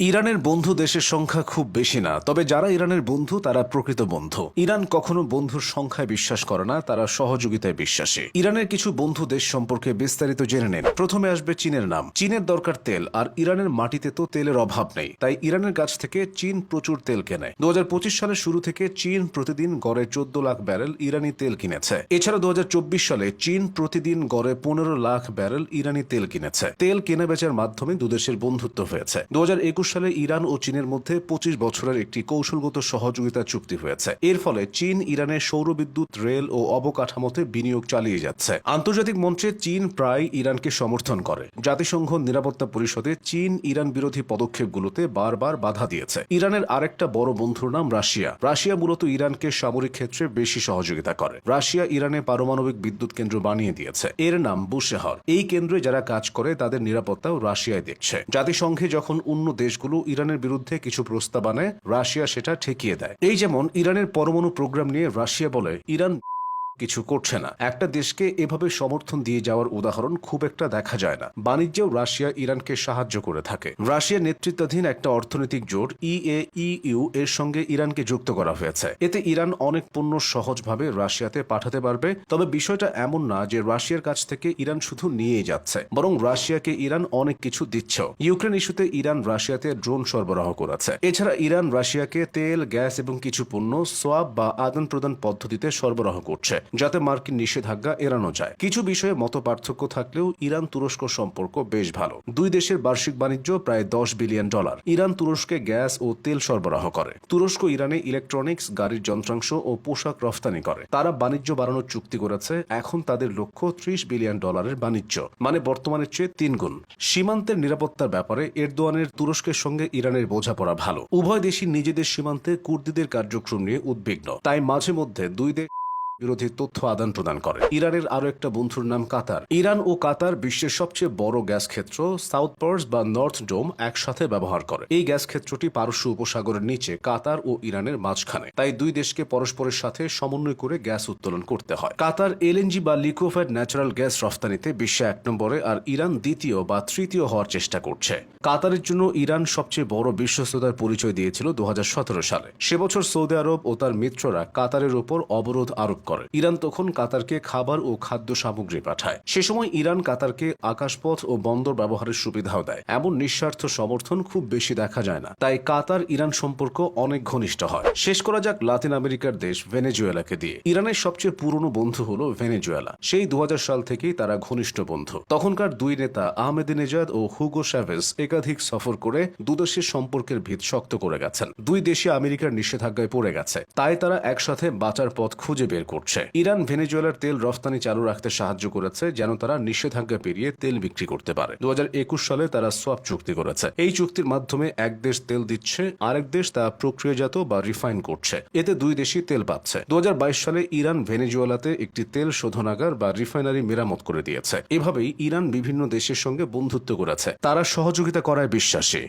ইরানের বন্ধু দেশের সংখ্যা খুব বেশি না, তবে যারা ইরানের বন্ধু, তারা প্রকৃত বন্ধু। ইরান কখনো বন্ধুর সংখ্যায় বিশ্বাস করে না, তারা সহযোগিতায় বিশ্বাসী। ইরানের কিছু বন্ধু দেশ সম্পর্কে বিস্তারিত জেনে নেন। প্রথমে আসবে চীনের নাম। চীনের দরকার তেল, আর ইরানের মাটিতে তো তেলের অভাব নেই। তাই ইরানের কাছ থেকে চীন প্রচুর তেল কেনে। দু সালের শুরু থেকে চীন প্রতিদিন গড়ে চোদ্দ লাখ ব্যারেল ইরানি তেল কিনেছে। এছাড়া দু হাজার চব্বিশ সালে চীন প্রতিদিন গড়ে পনেরো লাখ ব্যারেল ইরানি তেল কিনেছে। তেল কেনা বেচার মাধ্যমে দুদেশের বন্ধুত্ব হয়েছে। দু হাজার একুশ সালে ইরান ও চীনের মধ্যে পঁচিশ বছরের একটি কৌশলগত সহযোগিতা চুক্তি হয়েছে। এর ফলে চীন ইরানের সৌরবিদ্যুৎ, রেল ও অবকাঠামোতে বিনিয়োগ চালিয়ে যাচ্ছে। আন্তর্জাতিক মঞ্চে চীন প্রায় ইরানকে সমর্থন করে। জাতিসংঘ নিরাপত্তা পরিষদে চীন ইরান বিরোধী পদক্ষেপগুলোতে বারবার বাধা দিয়েছে। ইরানের আরেকটা বড় বন্ধুর নাম রাশিয়া। রাশিয়া মূলত ইরানকে সামরিক ক্ষেত্রে বেশি সহযোগিতা করে। রাশিয়া ইরানে পারমাণবিক বিদ্যুৎ কেন্দ্র বানিয়ে দিয়েছে। এর নাম বুশেহর। এই কেন্দ্রে যারা কাজ করে, তাদের নিরাপত্তাও রাশিয়ায় দেখছে। জাতিসংঘে যখন অন্য দেশগুলো ইরানের বিরুদ্ধে কিছু প্রস্তাব আনে, রাশিয়া সেটা ঠেকিয়ে দেয়। এই যেমন ইরানের পরমাণু প্রোগ্রাম নিয়ে রাশিয়া বলে, ইরান কিছু করছে না। একটা দেশকে এভাবে সমর্থন দিয়ে যাওয়ার উদাহরণ খুব একটা দেখা যায় না। বাণিজ্যেও রাশিয়া ইরানকে সাহায্য করে থাকে। রাশিয়ার নেতৃত্বাধীন একটা অর্থনৈতিক জোট ইএইউ এর সঙ্গে ইরানকে যুক্ত করা হয়েছে। এতে ইরান অনেক পণ্য সহজভাবে রাশিয়াতে পাঠাতে পারবে। তবে বিষয়টা এমন না যে রাশিয়ার কাছ থেকে ইরান শুধু নিয়ে যাচ্ছে। বরং রাশিয়াকে ইরান অনেক কিছু দিচ্ছে। ইউক্রেন ইস্যুতে ইরান রাশিয়াতে ড্রোন সরবরাহ করেছে। এছাড়া ইরান রাশিয়াকে তেল, গ্যাস এবং কিছু পণ্য, সোয়াব বা আদান প্রদান পদ্ধতিতে সরবরাহ করছে। যাতে মার্কিন নিষেধাজ্ঞা এড়ানো যায়। কিছু বিষয়ে মত পার্থক্য থাকলেও ইরান তুরস্ক সম্পর্ক বেশ ভালো। দুই দেশের বার্ষিক বাণিজ্য প্রায় দশ বিলিয়ন ডলার। ইরান তুরস্কে গ্যাস ও তেল সরবরাহ করে। তুরস্ক ইরানে ইলেকট্রনিক্স, গাড়ির যন্ত্রাংশ ও পোশাক রফতানি করে। তারা বাণিজ্য বাড়ানোর চুক্তি করেছে। এখন তাদের লক্ষ্য ত্রিশ বিলিয়ন ডলারের বাণিজ্য। মানে বর্তমানের চেয়ে তিন গুণ। সীমান্তের নিরাপত্তার ব্যাপারে এরদোয়ানের তুরস্কের সঙ্গে ইরানের বোঝাপড়া ভালো। উভয় দেশই নিজেদের সীমান্তে কুর্দিদের কার্যক্রম নিয়ে উদ্বিগ্ন। তাই মাঝে মধ্যে দুই দেশ বিরোধী তথ্য আদান প্রদান করে ইরানের আরও একটা বন্ধুর নাম কাতার। ইরান ও কাতার বিশ্বের সবচেয়ে বড় গ্যাস ক্ষেত্র, সাউথ পার্স বা নর্থ ডোম একসাথে ব্যবহার করে। এই গ্যাস ক্ষেত্রটি পারস্য উপসাগরের নিচে, কাতার ও ইরানের মাঝখানে। তাই দুই দেশকে পরস্পরের সাথে সমন্বয় করে গ্যাস উত্তোলন করতে হয়। কাতার এলএনজি বা লিকোফাইড ন্যাচারাল গ্যাস রফতানিতে বিশ্বে এক নম্বরে আর ইরান দ্বিতীয় বা তৃতীয় হওয়ার চেষ্টা করছে। কাতারের জন্য ইরান সবচেয়ে বড় বিশ্বস্ততার পরিচয় দিয়েছিল দু হাজার সতেরো সালে। সে বছর সৌদি আরব ও তার মিত্ররা কাতারের উপর অবরোধ আরোপ করে। ইরান তখন কাতারকে খাবার ও খাদ্য সামগ্রী পাঠায়। সে সময় ইরান কাতারকে আকাশপথ ও বন্দর ব্যবহারের সুবিধাও দেয়। এমন নিঃস্বার্থ সমর্থন খুব বেশি দেখা যায় না। তাই কাতার ইরান সম্পর্ক অনেক ঘনিষ্ঠ হয়। শেষ করা যাক লাতিন আমেরিকার দেশ ভেনেজুয়েলাকে দিয়ে। ইরানের সবচেয়ে পুরনো বন্ধু হল ভেনেজুয়েলা। সেই দু হাজার সাল থেকেই তারা ঘনিষ্ঠ বন্ধু। তখনকার দুই নেতা আহমেদিনেজাদ ও হুগো শ্যাভেজ একাধিক সফর করে দুদেশের সম্পর্কের ভিত শক্ত করে গেছেন। দুই দেশে আমেরিকার নিষেধাজ্ঞায় পড়ে গেছে। তাই তারা একসাথে বাঁচার পথ খুঁজে বের করছে ইরান ভেনেজুয়েলার তেল রফতানি চালু রাখতে সাহায্য করেছে, যেন তারা নিষেধাজ্ঞা পেরিয়ে তেল বিক্রি করতে পারে। দু সালে তারা সোয়াপ চুক্তি করেছে। এই চুক্তির মাধ্যমে এক দেশ তেল দিচ্ছে, আরেক দেশ তা প্রক্রিয়াজাত বা রিফাইন করছে। এতে দুই দেশই তেল পাচ্ছে। দু হাজার বাইশ সালে ইরান ভেনেজুয়েলাতে একটি তেল শোধনাগার বা রিফাইনারি মেরামত করে দিয়েছে। এভাবেই ইরান বিভিন্ন দেশের সঙ্গে বন্ধুত্ব করেছে। তারা সহযোগিতা করায় বিশ্বাসী।